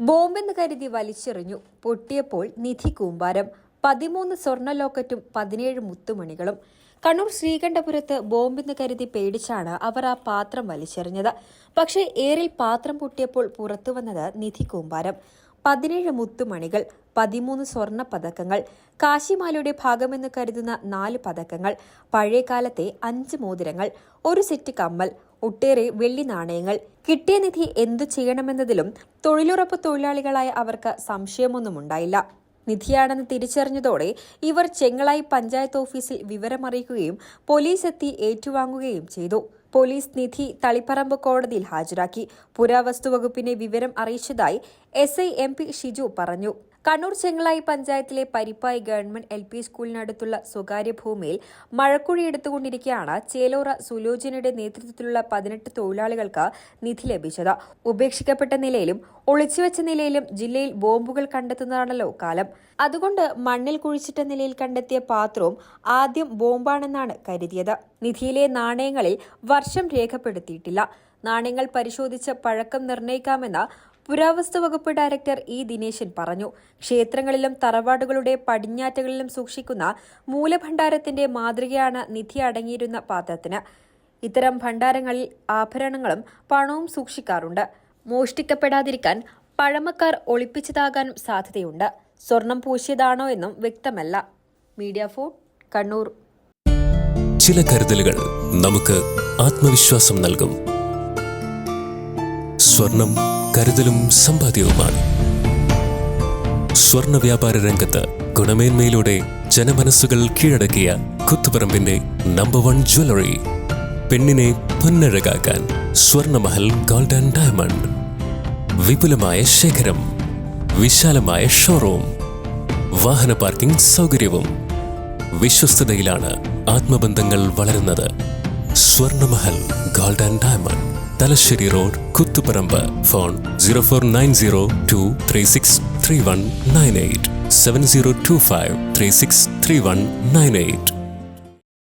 ബോംബെന്ന് കരുതി വലിച്ചെറിഞ്ഞു. പൊട്ടിയപ്പോൾ നിധി കൂമ്പാരം. പതിമൂന്ന് സ്വർണ ലോക്കറ്റും പതിനേഴ് മുത്തുമണികളും. കണ്ണൂർ ശ്രീകണ്ഠപുരത്ത് ബോംബെന്ന് കരുതി പേടിച്ചാണ് അവർ ആ പാത്രം വലിച്ചെറിഞ്ഞത്. പക്ഷേ ഏറിൽ പാത്രം പൊട്ടിയപ്പോൾ പുറത്തുവന്നത് നിധി കൂമ്പാരം. പതിനേഴ് മുത്തുമണികൾ പതിമൂന്ന് സ്വർണ പതക്കങ്ങൾ കാശിമാലയുടെ ഭാഗമെന്ന് കരുതുന്ന നാല് പതക്കങ്ങൾ പഴയകാലത്തെ അഞ്ച് മോതിരങ്ങൾ ഒരു സെറ്റ് കമ്മൽ ഒട്ടേറെ വെള്ളി നാണയങ്ങൾ. കിട്ടിയ നിധി എന്തു ചെയ്യണമെന്നതിലും തൊഴിലുറപ്പ് തൊഴിലാളികളായ അവർക്ക് സംശയമൊന്നും ഉണ്ടായില്ല. നിധിയാണെന്ന് തിരിച്ചറിഞ്ഞതോടെ ഇവർ ചെങ്ങളായി പഞ്ചായത്ത് ഓഫീസിൽ വിവരമറിയിക്കുകയും പോലീസ് എത്തി ഏറ്റുവാങ്ങുകയും ചെയ്തു. പോലീസ് നിധി തളിപ്പറമ്പ് കോടതിയിൽ ഹാജരാക്കി. പുരാവസ്തു വകുപ്പിനെ വിവരം അറിയിച്ചതായി S I M P Shiju പറഞ്ഞു. കണ്ണൂർ ചെങ്ങളായി പഞ്ചായത്തിലെ പരിപ്പായി ഗവൺമെന്റ് എൽ പി സ്കൂളിനടുത്തുള്ള സ്വകാര്യ ഭൂമിയിൽ മഴക്കുഴി എടുത്തുകൊണ്ടിരിക്കെയാണ് ചേലോറ സുലോചനയുടെ നേതൃത്വത്തിലുള്ള പതിനെട്ട് തൊഴിലാളികൾക്ക് നിധി ലഭിച്ചത്. ഉപേക്ഷിക്കപ്പെട്ട നിലയിലും ഒളിച്ചുവെച്ച നിലയിലും ജില്ലയിൽ ബോംബുകൾ കണ്ടെത്തുന്നതാണല്ലോ കാലം. അതുകൊണ്ട് മണ്ണിൽ കുഴിച്ചിട്ട നിലയിൽ കണ്ടെത്തിയ പാത്രവും ആദ്യം ബോംബാണെന്നാണ് കരുതിയത്. നിധിയിലെ നാണയങ്ങളിൽ വർഷം രേഖപ്പെടുത്തിയിട്ടില്ല. നാണയങ്ങൾ പരിശോധിച്ച് പഴക്കം നിർണയിക്കാമെന്ന് പുരാവസ്തു വകുപ്പ് ഡയറക്ടർ ഇ ദിനേശൻ പറഞ്ഞു. ക്ഷേത്രങ്ങളിലും തറവാടുകളുടെ പടിഞ്ഞാറ്റകളിലും സൂക്ഷിക്കുന്ന മൂലഭണ്ഡാരത്തിന്റെ മാതൃകയാണ് നിധി അടങ്ങിയിരുന്ന പാത്രത്തിന്. ഇത്തരം ഭണ്ഡാരങ്ങളിൽ ആഭരണങ്ങളും പണവും സൂക്ഷിക്കാറുണ്ട്. മോഷ്ടിക്കപ്പെടാതിരിക്കാൻ പഴമക്കാർ ഒളിപ്പിച്ചതാകാനും സാധ്യതയുണ്ട്. സ്വർണം പൂശിയതാണോ എന്നും വ്യക്തമല്ല. Media for Kannur. ചില കരുതലുകൾ നമുക്ക് ആത്മവിശ്വാസം നൽകും. സ്വർണം കരുതലും സമ്പാദ്യവുമാണ്. സ്വർണ വ്യാപാര രംഗത്ത് ഗുണമേന്മയിലൂടെ ജനമനസ്സുകൾ കീഴടക്കിയ കുത്തുപറമ്പിന്റെ നമ്പർ വൺ ജ്വല്ലറി പെണ്ണിനെ പൊന്നഴകാക്കാൻ സ്വർണമഹൽ ഗോൾഡ് ആൻഡ് ഡയമണ്ട് വിപുലമായ ശേഖരം വിശാലമായ ഷോറൂം വാഹന പാർക്കിംഗ് സൗകര്യവും വിശ്വസ്തതയിലാണ് ആത്മബന്ധങ്ങൾ വളരുന്നത്. Swarnamahal gold and diamond Thalassery road Kuthuparamba phone zero four nine zero two three six three one nine eight seven zero two five three six three one nine eight